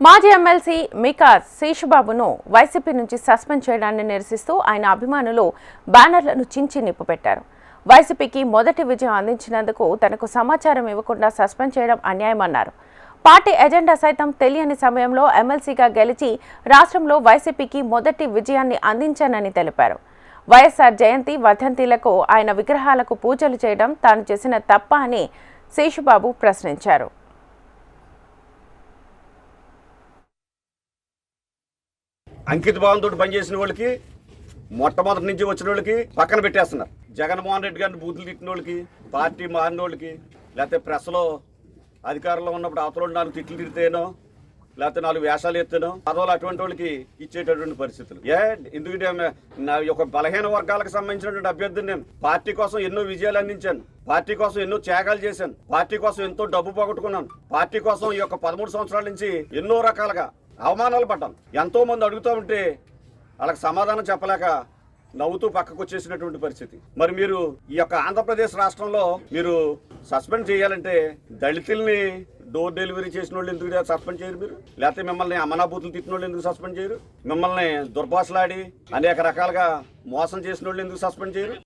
మాజీ ఎమ్మెల్సీ మికా శేషుబాబును వైసీపీ నుంచి సస్పెండ్ చేయడాన్ని నిరసిస్తూ ఆయన అభిమానులు బ్యానర్లను చించి నిప్పుపెట్టారు వైసీపీకి మొదటి విజయం అందించినందుకు తనకు సమాచారం ఇవ్వకుండా సస్పెండ్ చేయడం అన్యాయమన్నారు. పార్టీ ఎజెండా సైతం తెలియని సమయంలో ఎమ్మెల్సీగా గెలిచి రాష్ట్రంలో వైసీపీకి మొదటి విజయాన్ని అందించానని తెలిపారు. వైఎస్ఆర్ జయంతి వర్ధంతిలకు ఆయన విగ్రహాలకు పూజలు చేయడం తాను చేసిన తప్ప అని శేషుబాబు ప్రశ్నించారు. అంకిత భావంతో పనిచేసిన వాళ్ళకి మొట్టమొదటి నుంచి వచ్చిన వాళ్ళకి పక్కన పెట్టేస్తున్నారు. జగన్మోహన్ రెడ్డి గారిని బూతులు తిట్టిన వాళ్ళకి పార్టీ మారిన వాళ్ళకి లేకపోతే ప్రెస్లో అధికారంలో ఉన్నప్పుడు అవతల నాలుగు తిట్లు తిడితేనో లేకపోతే నాలుగు వేషాలు ఎత్తేనో పదవులు అటువంటి వాళ్ళకి ఇచ్చేటటువంటి పరిస్థితులు. ఏ ఎందుకంటే నా యొక్క బలహీన వర్గాలకు సంబంధించినటువంటి అభ్యర్థిని నేను. పార్టీ కోసం ఎన్నో విజయాలు అందించాను. పార్టీ కోసం ఎన్నో త్యాగాలు చేశాను. పార్టీ కోసం ఎంతో డబ్బు పోగొట్టుకున్నాను. పార్టీ కోసం ఈ యొక్క పదమూడు సంవత్సరాల నుంచి ఎన్నో రకాలుగా అవమానాలు పడ్డాను. ఎంతో మంది అడుగుతూ ఉంటే వాళ్ళకి సమాధానం చెప్పలేక నవ్వుతూ పక్కకు వచ్చేసినటువంటి పరిస్థితి. మరి మీరు ఈ యొక్క ఆంధ్రప్రదేశ్ రాష్ట్రంలో మీరు సస్పెండ్ చేయాలంటే దళితుల్ని డోర్ డెలివరీ చేసిన వాళ్ళు ఎందుకు సస్పెండ్ చేయరు మీరు? లేకపోతే మిమ్మల్ని అమనాభూతులు తిట్టిన వాళ్ళు ఎందుకు సస్పెండ్ చేయరు? మిమ్మల్ని దుర్భాషలాడి అనేక రకాలుగా మోసం చేసిన వాళ్ళు ఎందుకు సస్పెండ్ చేయరు?